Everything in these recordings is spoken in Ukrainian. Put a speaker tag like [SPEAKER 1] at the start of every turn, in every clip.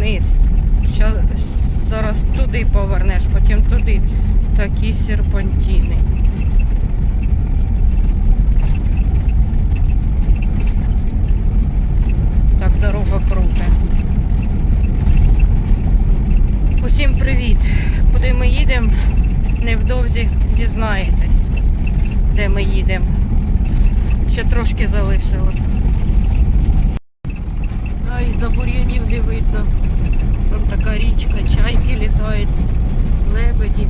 [SPEAKER 1] вниз. Ща, зараз туди повернеш, потім туди. Такі серпантини. Так, дорога крута. Усім привіт! Куди ми їдемо? Невдовзі дізнаєтесь, де ми їдемо. Ще трошки залишилось. А і за бур'янів не видно. Там така річка, чайки літають, лебеді.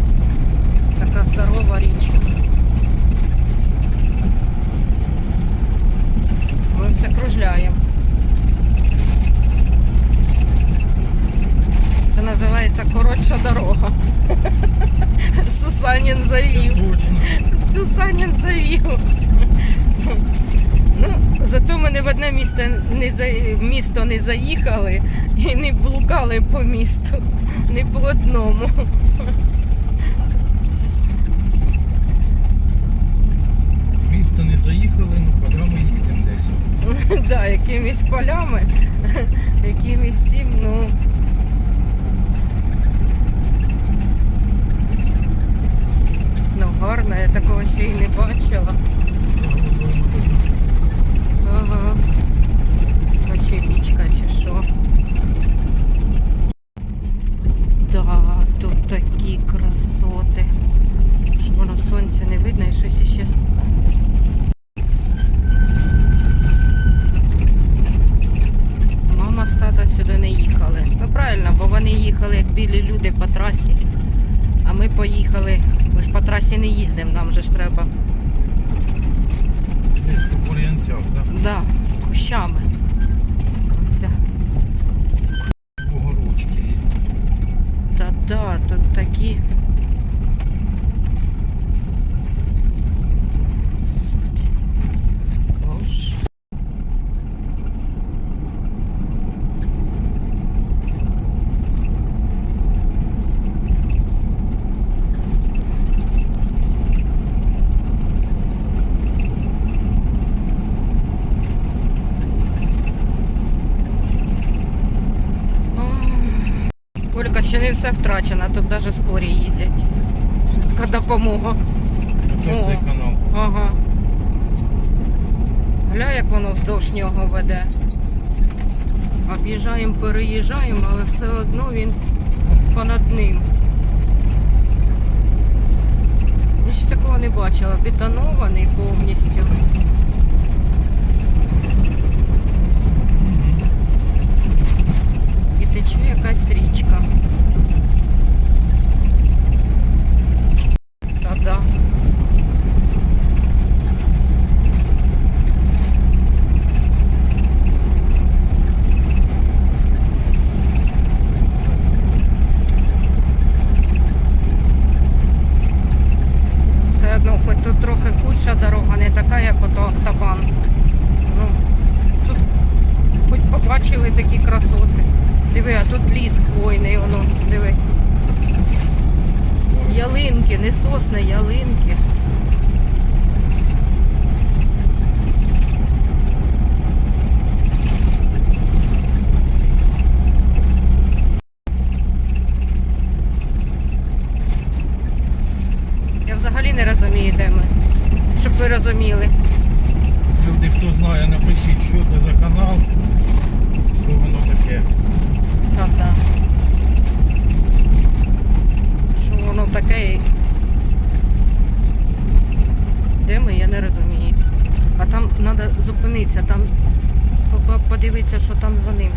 [SPEAKER 1] Така здорова річка. Ми все кружляємо. Це називається коротша дорога. Сусанін завів.
[SPEAKER 2] Точно.
[SPEAKER 1] Сусанін завів. Зато ми не в одне місто не, за... місто не заїхали і не блукали по місту. Не по одному.
[SPEAKER 2] Місто не заїхали, ну полями їдемо десь.
[SPEAKER 1] да, якимись полями, якимись тим, ну. Ну гарно, я такого ще й не бачила. Ага. А чи чи що? Да, тут такі красоти. Що воно сонця не видно і щось іще. Мама з тата сюди не їхали. Ну правильно, бо вони їхали як білі люди по трасі. А ми поїхали. Ми ж по трасі не їздимо, нам же ж треба.
[SPEAKER 2] Десь по бур'янцях, так?
[SPEAKER 1] Да, кущами.
[SPEAKER 2] Ось.
[SPEAKER 1] Та да, тут такі. Господи. Боже. Ольга, ще не все втрачено, тут навіть скорі їздять. Швидка допомога.
[SPEAKER 2] Опять цей канал.
[SPEAKER 1] Ага. Гля, як воно вздовж нього веде. Об'їжджаємо, переїжджаємо, але все одно він понад ним. Я ще такого не бачила. Бетонований повністю. І тече якась річка. Та-да. Все одно, хоч тут трохи худша дорога, не така, як ото автобан. Ну, тут хоч побачили такі красоти. Диви, а тут ліс хвойний, воно, диви. Ялинки, не сосни, ялинки. Я взагалі не розумію, де ми. Щоб ви розуміли.
[SPEAKER 2] Люди, хто знає, напишіть, що це за канал, що воно таке.
[SPEAKER 1] Так, так. Що воно таке? і- Де ми, я не розумію. А там треба зупинитися, там по- по- подивитися, що там за ним.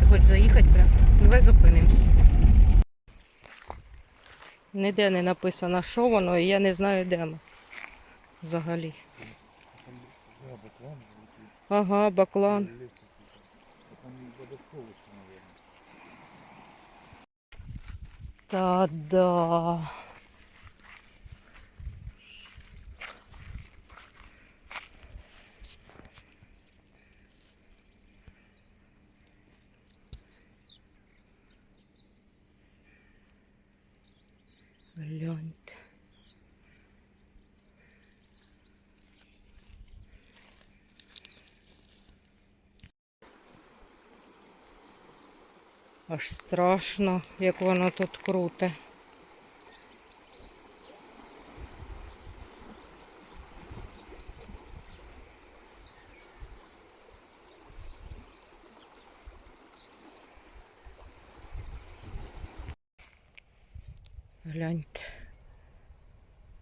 [SPEAKER 1] Ти хочеш заїхати прям? Давай зупинимося. Ніде не написано, що воно, і я не знаю, де ми. Взагалі. Ага, баклан. Та да. Гляньте. Аж страшно, як воно тут круте.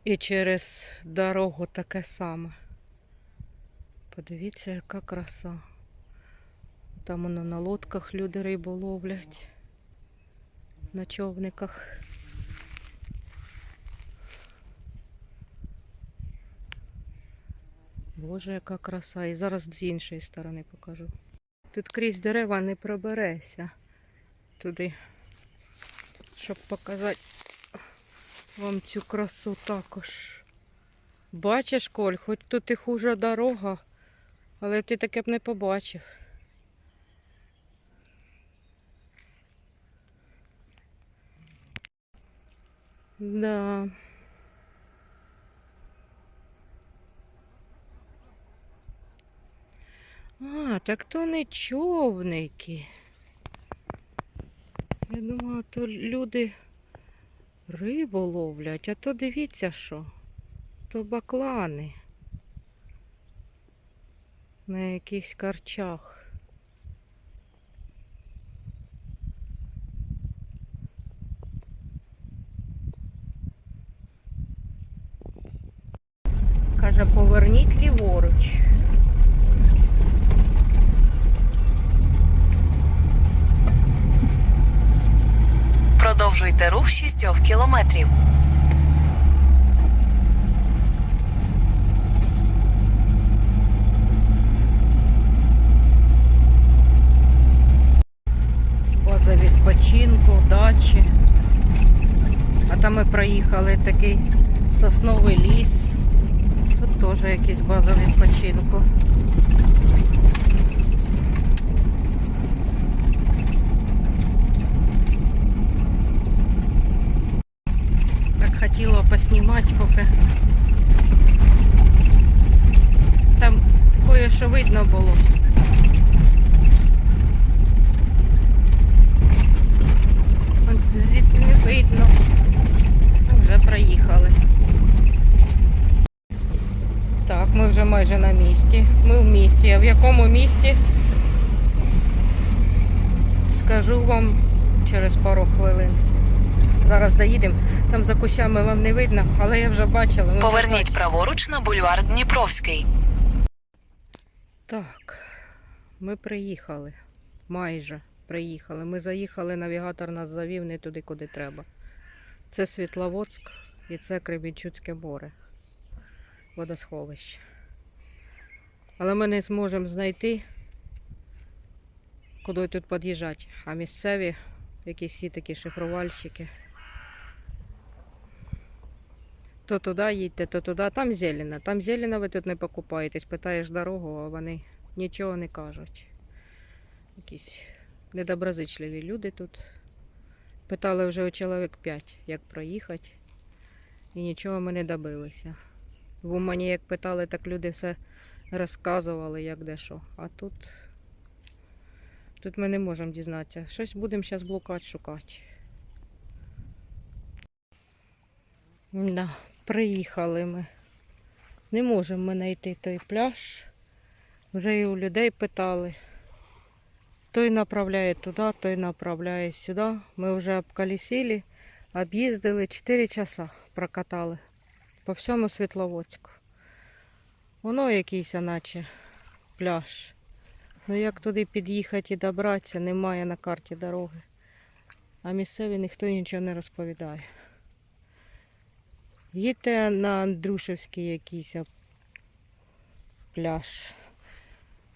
[SPEAKER 1] І через дорогу таке саме. Подивіться, яка краса. Там воно на лодках люди рибу ловлять. На човниках. Боже, яка краса. І зараз з іншої сторони покажу. Тут крізь дерева не проберешся туди, щоб показати вам цю красу також. Бачиш, Коль, хоч тут і хужа дорога, але ти таке б не побачив. Да. А, так то не човники. Я думала, то люди рибу ловлять, а то дивіться що. То баклани. На якихось карчах. Каже, поверніть ліворуч.
[SPEAKER 3] Продовжуйте рух 6 кілометрів.
[SPEAKER 1] База відпочинку, дачі. А там ми проїхали такий сосновий ліс. Тут теж якісь база відпочинку. Так хотіла поснімати, поки там кое-що видно було. От Звідти не видно. Вже проїхали. Так, ми вже майже на місці. Ми в місті. А в якому місті? Скажу вам через пару хвилин. Зараз доїдемо. Там за кущами вам не видно, але я вже бачила. ми
[SPEAKER 3] Поверніть
[SPEAKER 1] бачили.
[SPEAKER 3] праворуч на бульвар Дніпровський.
[SPEAKER 1] Так, ми приїхали. Майже приїхали. Ми заїхали, навігатор нас завів не туди, куди треба. Це Світловодськ і це Кремінчуцьке море. Водосховище. Але ми не зможемо знайти, куди тут під'їжджати. А місцеві якісь всі такі шифрувальщики. То туди їдьте, то туди. Там зелено. Там зелено ви тут не покупаєтесь. Питаєш дорогу, а вони нічого не кажуть. Якісь недоброзичливі люди тут. Питали вже у чоловік 5, як проїхати. І нічого ми не добилися. В Умані, як питали, так люди все розказували, як де що. А тут, тут ми не можемо дізнатися. Щось будемо зараз блукати, шукати. Да, приїхали ми. Не можемо ми знайти той пляж. Вже і у людей питали. Той направляє туди, той направляє сюди. Ми вже обколісили, об'їздили 4 часа, прокатали по всьому Світловодську. Воно якийсь, наче пляж. Ну як туди під'їхати і добратися, немає на карті дороги. А місцеві ніхто нічого не розповідає. Їдьте на Андрушевський якийсь пляж.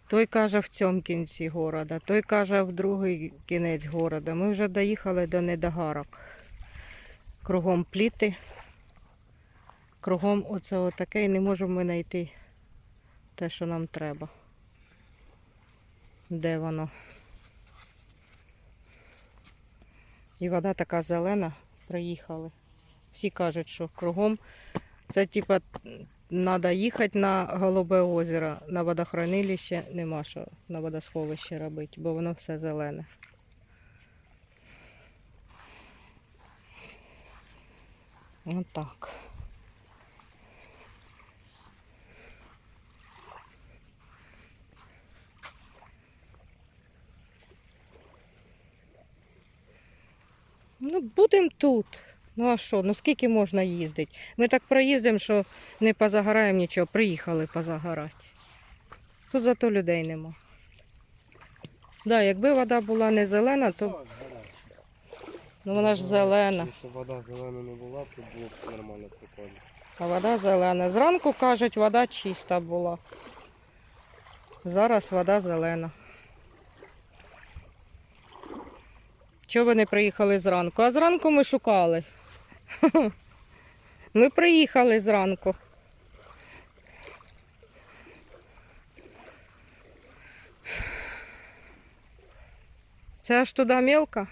[SPEAKER 1] Той каже в цьому кінці города, той каже в другий кінець города. Ми вже доїхали до недогарок. Кругом пліти. Кругом оце отаке і не можемо ми знайти те, що нам треба. Де воно? І вода така зелена, приїхали. Всі кажуть, що кругом це типа треба їхати на Голубе озеро, на водохранилище нема що на водосховище робити, бо воно все зелене. Отак. Ну, будемо тут. Ну а що? Ну скільки можна їздити? Ми так проїздимо, що не позагораємо нічого. Приїхали позагорати. Тут зато людей нема. Да, якби вода була не зелена, то ну, вона ж зелена.
[SPEAKER 4] Якщо вода зелена не була, то було б нормально прикольно.
[SPEAKER 1] А вода зелена. Зранку кажуть, вода чиста була. Зараз вода зелена. Чого ви не приїхали зранку? А зранку ми шукали. Ми приїхали зранку. Це аж туди мелко?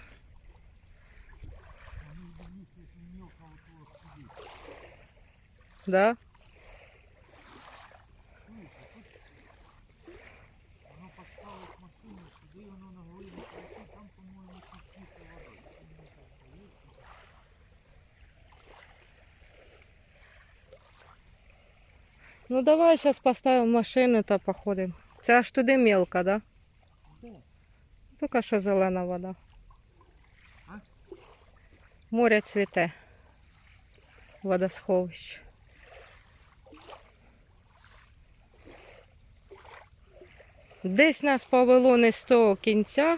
[SPEAKER 1] Да? Ну давай сейчас поставим машину та походимо. Це аж туди мелко, да? Тільки що зелена вода. Море цвіте. Водосховище. Десь нас повело не з того кінця.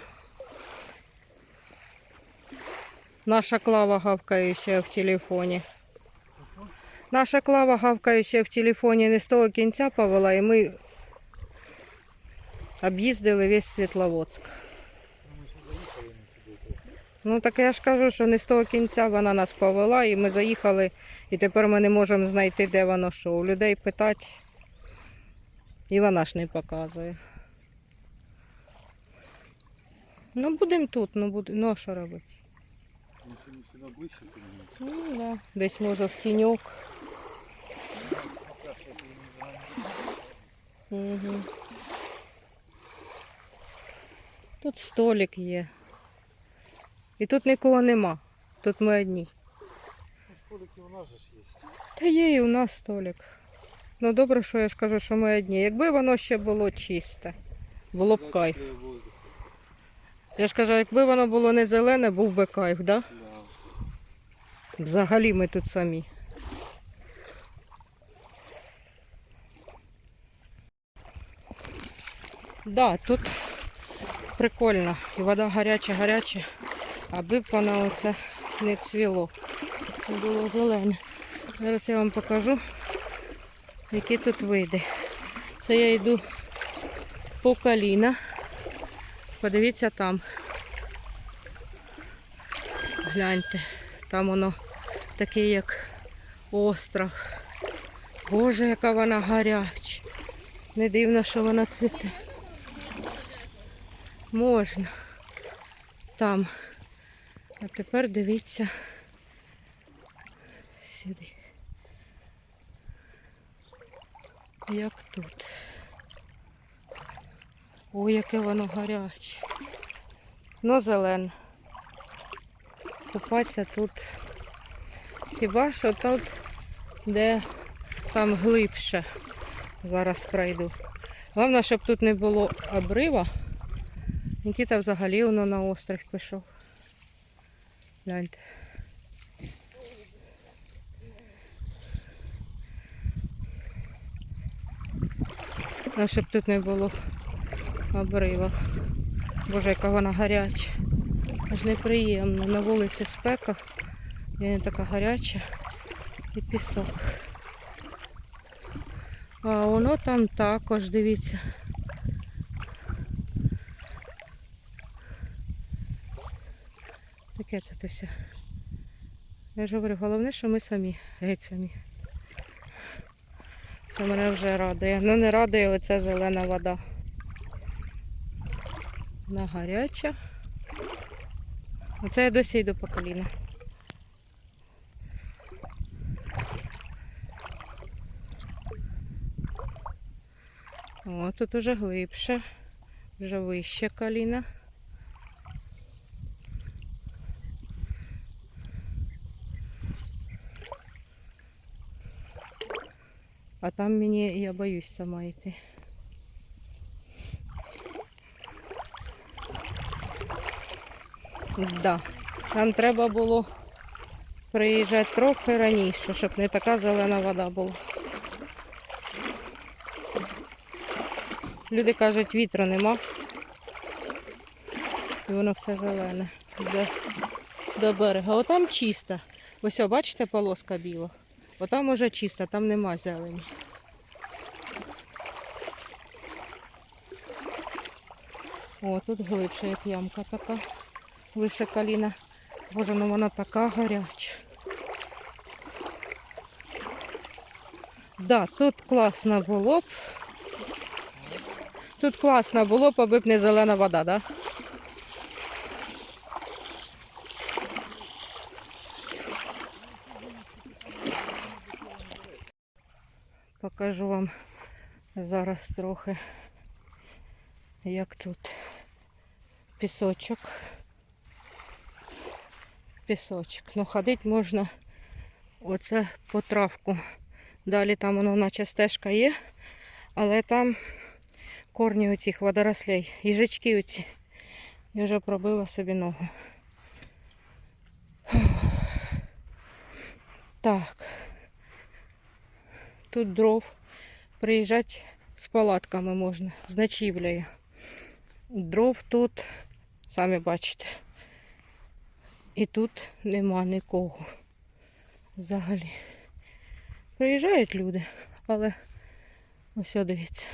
[SPEAKER 1] Наша клава гавкаюча в телефоні. Наша клава гавкаюча в телефоні не з того кінця повела, і ми об'їздили весь Світловодськ. Ну так я ж кажу, що не з того кінця вона нас повела, і ми заїхали, і тепер ми не можемо знайти, де воно що. У людей питати, і вона ж не показує. Ну, будемо тут, ну, буде... ну а що робити? Ну, да. Десь може в тіньок. Угу. Тут столик є. І тут нікого нема. Тут ми одні.
[SPEAKER 2] Столики у нас же ж є.
[SPEAKER 1] Та є і у нас столик. Ну добре, що я ж кажу, що ми одні. Якби воно ще було чисте, було б кайф. Я ж кажу, якби воно було не зелене, був би кайф, да? Взагалі ми тут самі. Да, тут прикольно. І вода гаряча, гаряча, аби б воно оце не цвіло. Було зелене. Зараз я вам покажу, які тут види. Це я йду по коліна. Подивіться там. Гляньте, там воно таке як остров. Боже, яка вона гаряча. Не дивно, що вона цвіте. Можна. Там. А тепер дивіться сюди. Як тут. Ой, яке воно гаряче. Ну, зелене. Купатися тут. Хіба що тут, де там глибше. Зараз пройду. Головне, щоб тут не було обрива. Нікіта взагалі воно на острів пішов. Гляньте. Ну, щоб тут не було обрива. Боже, яка вона гаряча. Аж неприємно. На вулиці спека. І вона така гаряча. І пісок. А воно там також, дивіться. Таке тут усе. Я ж говорю, головне, що ми самі, геть самі. Це мене вже радує. Ну не радує оця зелена вода. Вона гаряча. Оце я досі йду по коліна. О, тут уже глибше, вже вище коліна. А там мені я боюсь сама йти. Да. Нам треба було приїжджати трохи раніше, щоб не така зелена вода була. Люди кажуть, вітру нема. І воно все зелене. До, до берега. Отам чисто. Ось, бачите, полоска біла. Отам уже чисто, там нема зелені. О, тут глибше, як ямка така. Вище коліна. Боже, ну вона така гаряча. Да, тут класно було б. Тут класно було б, аби б не зелена вода, да? Покажу вам зараз трохи, як тут пісочок. Пісочок. Ну, ходити можна оце по травку. Далі там воно наче стежка є, але там корні оцих водорослей, їжачки оці. Я вже пробила собі ногу. Так. Тут дров. Приїжджати з палатками можна, з ночівлею. Дров тут, самі бачите. І тут нема нікого. Взагалі. Приїжджають люди, але ось дивіться.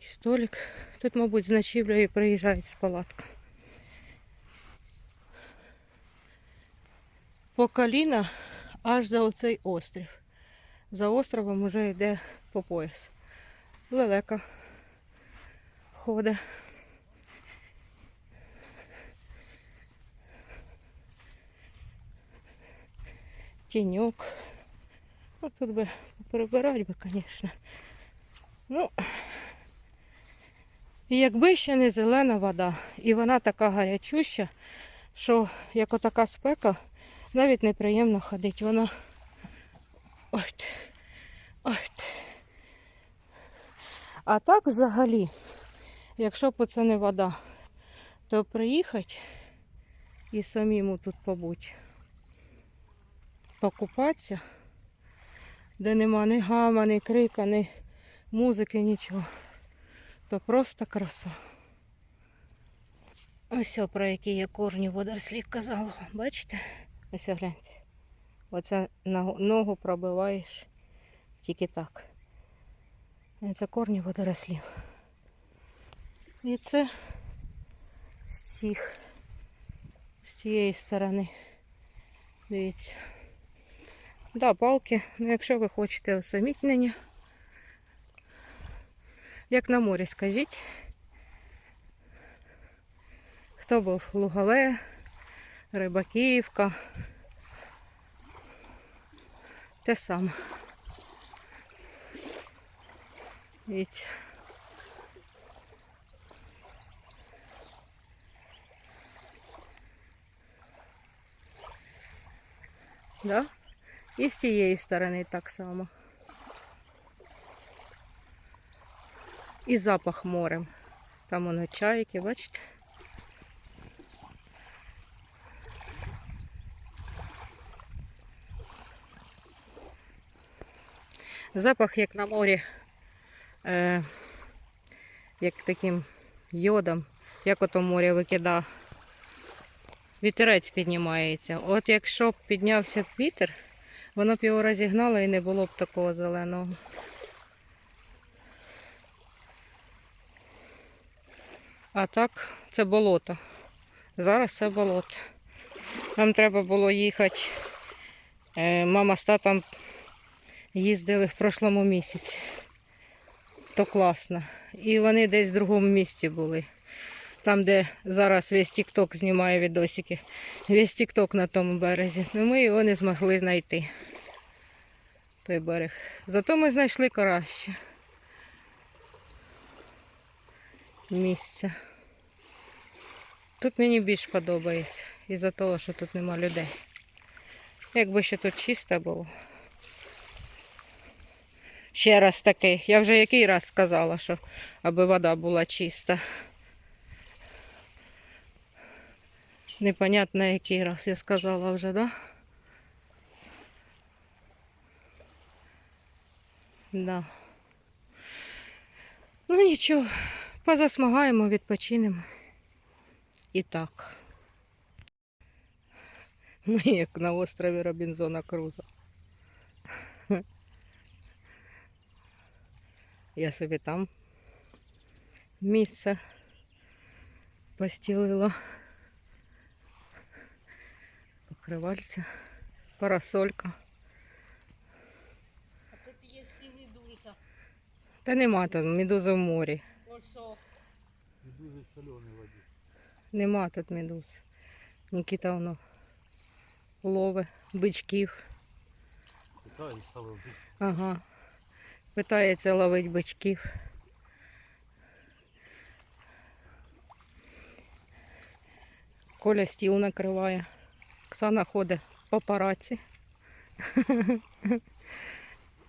[SPEAKER 1] Столик. Тут, мабуть, з ночівлею приїжджають з палатками. По коліна аж за оцей острів. За островом вже йде по пояс. Лелека ходить. Тіньок. Ну, тут би прибирати би, звісно. Ну, якби ще не зелена вода, і вона така гарячуща, що як отака спека, навіть неприємно ходити. Вона. Ой. ти, Ой. А так взагалі, якщо б це не вода, то приїхати і самому тут побути, покупатися, де нема ні гама, ні крика, ні музики, нічого, то просто краса. Ось про які я корні водорослі казала. Бачите? Ось гляньте. Оце ногу пробиваєш тільки так. Це корні водорослів. І це з цих, з цієї сторони. Дивіться. Да, палки. Ну, якщо ви хочете усамітнення, як на морі, скажіть. Хто був Лугове, Рибаківка. Те саме. Дивіться. Да? І з тієї сторони так само. І запах морем. Там воно чайки, бачите? Запах як на морі, е, як таким йодом, як ото море викидає. Вітерець піднімається. От якщо б піднявся вітер, воно б його розігнало і не було б такого зеленого. А так це болото. Зараз це болото. Нам треба було їхати. Е, Мама з татом їздили в прошлому місяці. То класно. І вони десь в другому місці були. Там, де зараз весь Тік-Ток знімає відосики. Весь Тік-Ток на тому березі. Ну ми його не змогли знайти. Той берег. Зато ми знайшли краще. Місце. Тут мені більш подобається. Із-за того, що тут нема людей. Якби ще тут чисто було. Ще раз таки. Я вже який раз сказала, що аби вода була чиста. Непонятно, який раз я сказала вже, да? Да. Ну нічого, позасмагаємо, відпочинемо. І так. Ми як на острові Робінзона Круза. Я собі там місце постілила. Покривальця, парасолька.
[SPEAKER 5] А тут є і медуза.
[SPEAKER 1] Та нема тут медузи в морі.
[SPEAKER 5] О.
[SPEAKER 2] Дуже солений воді.
[SPEAKER 1] Нема тут медуз. Нікіта воно лови, бичків. Ага. Питається ловити бичків. Коля стіл накриває. Оксана ходить по параці.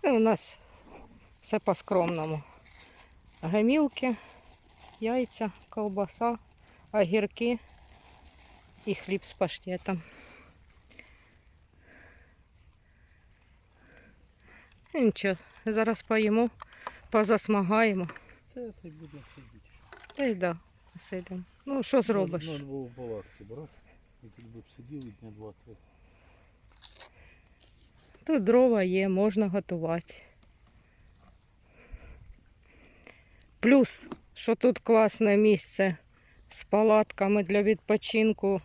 [SPEAKER 1] Ну, У нас все по-скромному. Гамілки, яйця, ковбаса, огірки і хліб з паштетом. Ну, Нічого, зараз поїмо, позасмагаємо.
[SPEAKER 2] Це ти будемо сидіти.
[SPEAKER 1] Та й да, сидимо. Ну, що зробиш?
[SPEAKER 2] Надо було в палатці брати. І тут би б сиділи дня два-три.
[SPEAKER 1] Тут дрова є, можна готувати. Плюс, що тут класне місце з палатками для відпочинку.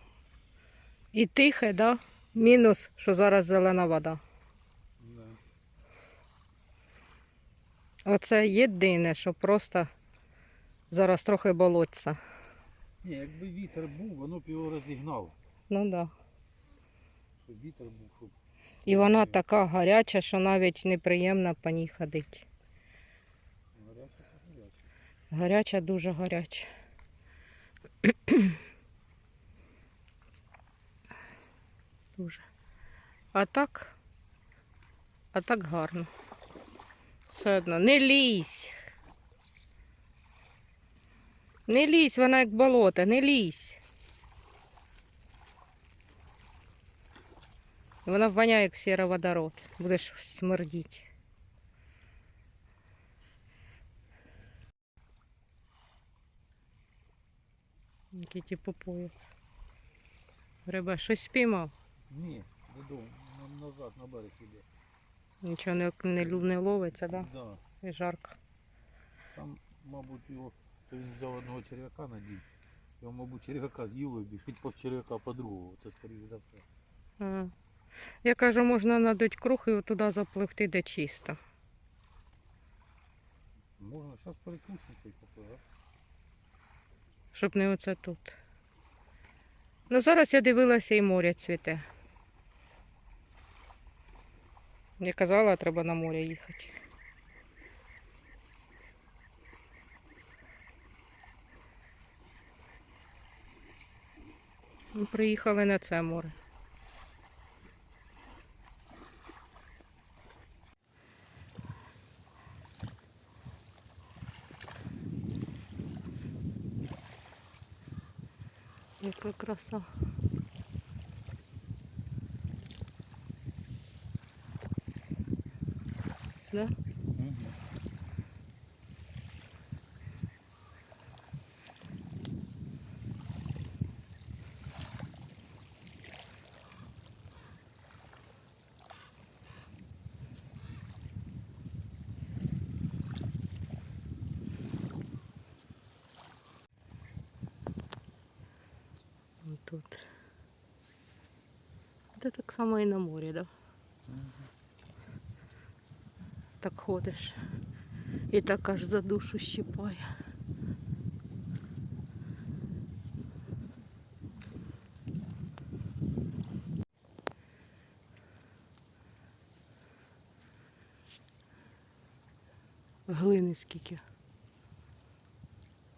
[SPEAKER 1] І тихе, да? Мінус, що зараз зелена вода.
[SPEAKER 2] Да.
[SPEAKER 1] Оце єдине, що просто зараз трохи болотця.
[SPEAKER 2] Ні, якби вітер був, воно б його розігнало.
[SPEAKER 1] Ну так. Да.
[SPEAKER 2] Щоб вітер був, щоб
[SPEAKER 1] І вона така гаряча, що навіть неприємно по ній ходити.
[SPEAKER 2] гаряче, то гаряче.
[SPEAKER 1] Гаряча, дуже гаряча. Дуже. А так, а так гарно. Все одно. Не лізь. Не лізь, вона як болото, не лізь. Вона воняє як сіроводород. Будеш смердіти. Кіті по пояс. Риба щось спіймав.
[SPEAKER 2] Ні, додому, на- назад на берег іде.
[SPEAKER 1] Нічого не, не, не ловиться, да?
[SPEAKER 2] Да.
[SPEAKER 1] І жарко.
[SPEAKER 2] Там, мабуть, його, то він взяв одного черв'яка надів. Його, мабуть, черв'яка з'їло і біжить по черв'яка по другого. Це скоріше за все.
[SPEAKER 1] Ага. Я кажу, можна надуть круг і туди запливти, де чисто.
[SPEAKER 2] Можна зараз перекусити і попливати.
[SPEAKER 1] Щоб не оце тут. Ну зараз я дивилася і море цвіте. Я казала, треба на море їхати. Ми приїхали на це море. Яка краса. Да? Вот тут. Це так само і на морі, да? Так ходиш. І так аж за душу щипає. Глини скільки.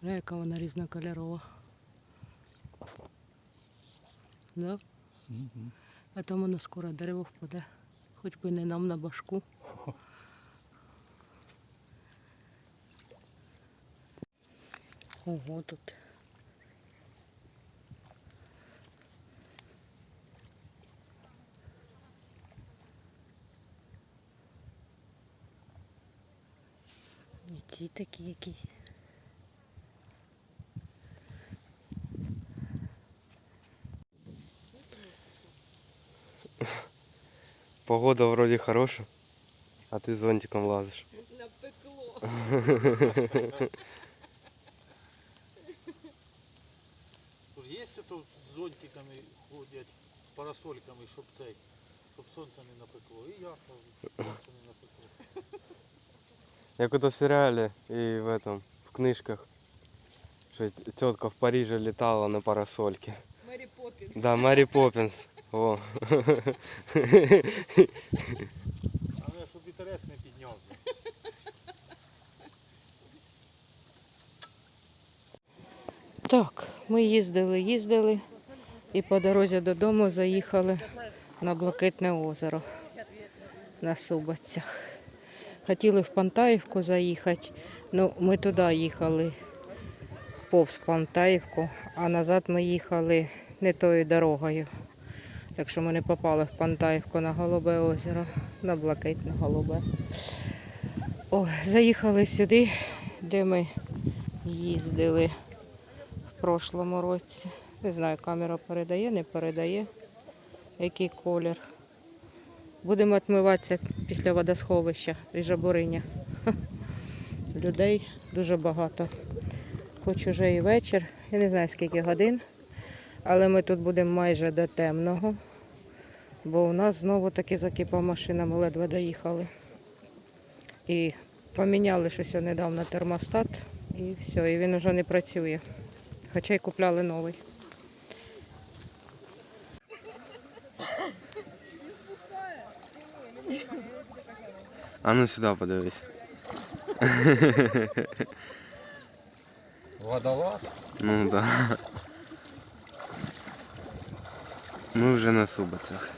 [SPEAKER 1] Бля, яка вона різнокольорова. Да?
[SPEAKER 2] Угу.
[SPEAKER 1] А там воно скоро дерево впаде. Хоч би не нам на башку. Ого, тут. І ці такі якісь.
[SPEAKER 4] Погода вроді хороша, а ти з зонтиком лазиш.
[SPEAKER 2] Тож є то з зонтиками ходять, з парасольками, щоб цей, щоб сонце не напекло. І я сонце не напекло.
[SPEAKER 4] Як ото в серіалі і в этом, в книжках. Щось тітка в Парижі літала на парасольці.
[SPEAKER 1] Мері Поппінс.
[SPEAKER 4] Да, Мері Поппінс. О.
[SPEAKER 2] Але щоб вітерець не піднявся.
[SPEAKER 1] Так, ми їздили, їздили і по дорозі додому заїхали на Блакитне озеро на Субацях. Хотіли в Пантаївку заїхати, ну ми туди їхали повз Пантаївку, а назад ми їхали не тою дорогою. Так що ми не попали в Пантаївку на Голубе озеро, на Блакитне Голубе. О, заїхали сюди, де ми їздили в прошлому році. Не знаю, камера передає, не передає, який колір. Будемо відмиватися після водосховища і жабуриня. Людей дуже багато. Хоч уже і вечір, я не знаю скільки годин, але ми тут будемо майже до темного, бо у нас знову таки закипа машина, ми ледве доїхали. І поміняли щось недавно термостат, і все, і він вже не працює. Хоча й купляли новий.
[SPEAKER 4] А ну сюди подивись.
[SPEAKER 2] Водолаз?
[SPEAKER 4] Ну да. Ми вже на Субацях.